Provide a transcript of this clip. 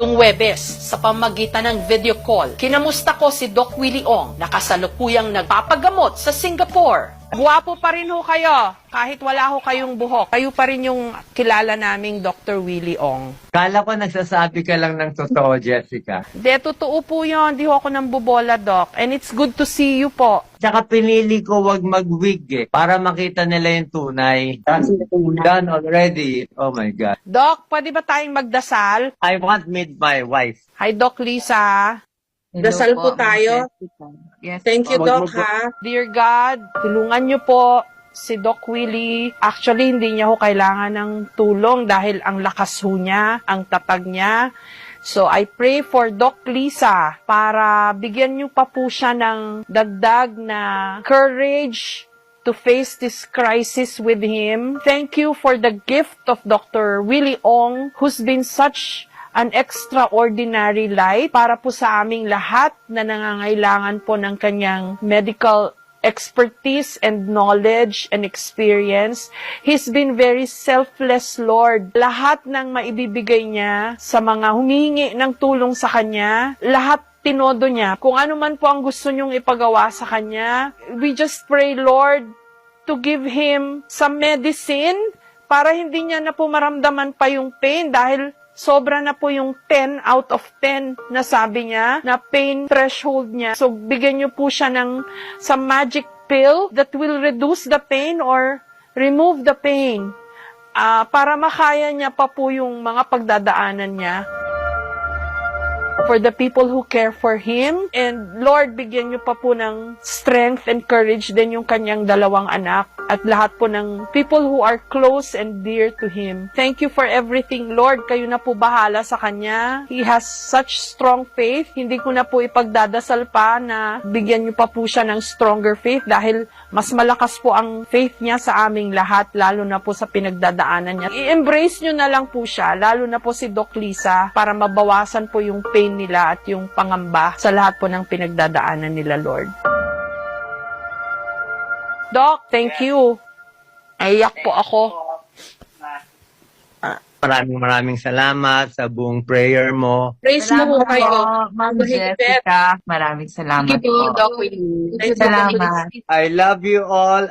Tung Webes sa pamagitan ng video call. Kinamusta ko si Doc Willie Ong na kasalukuyang nagpapagamot sa Singapore. Guwapo pa rin ho kayo kahit wala ho kayong buhok. Kayo pa rin yung kilala naming Dr. Willie Ong. Kala ko nagsasabi ka lang ng totoo, Jessica. De, totoo po yun. Di ho ako nang bubola, Doc. And it's good to see you po. Tsaka pinili ko wag mag-wig eh, para makita nila yung tunay. That's done already. Oh my God. Doc, pwede ba tayong magdasal? I want meet my wife. Hi, Doc Lisa. Hello Dasal po Ma'am tayo. Yes, Thank you, po. Doc, ha? Dear God, tulungan niyo po si Doc Willie. Actually, hindi niya ho kailangan ng tulong dahil ang lakas ho niya, ang tatag niya. So, I pray for Doc Lisa para bigyan niyo pa po siya ng dagdag na courage to face this crisis with him. Thank you for the gift of Dr. Willie Ong, who's been such an extraordinary light para po sa aming lahat na nangangailangan po ng kanyang medical expertise and knowledge and experience. He's been very selfless, Lord. Lahat ng maibibigay niya sa mga humihingi ng tulong sa kanya, lahat tinodo niya. Kung ano man po ang gusto niyong ipagawa sa kanya, we just pray, Lord, to give him some medicine para hindi niya na po maramdaman pa yung pain dahil sobra na po yung 10 out of 10 na sabi niya na pain threshold niya. So, bigyan niyo po siya ng some magic pill that will reduce the pain or remove the pain Ah, para makaya niya pa po yung mga pagdadaanan niya for the people who care for him. And Lord, bigyan niyo pa po ng strength and courage din yung kanyang dalawang anak at lahat po ng people who are close and dear to him. Thank you for everything, Lord. Kayo na po bahala sa kanya. He has such strong faith. Hindi ko na po ipagdadasal pa na bigyan niyo pa po siya ng stronger faith dahil mas malakas po ang faith niya sa aming lahat, lalo na po sa pinagdadaanan niya. I-embrace niyo na lang po siya, lalo na po si Doc Lisa, para mabawasan po yung pain nila at yung pangamba sa lahat po ng pinagdadaanan nila, Lord. Doc, thank you. Aiyak po ako. Maraming maraming salamat sa buong prayer mo. Praise mo po kayo. Ma'am. Jessica. Maraming salamat Thank you, po. Doc Willie. Salamat. I love you all.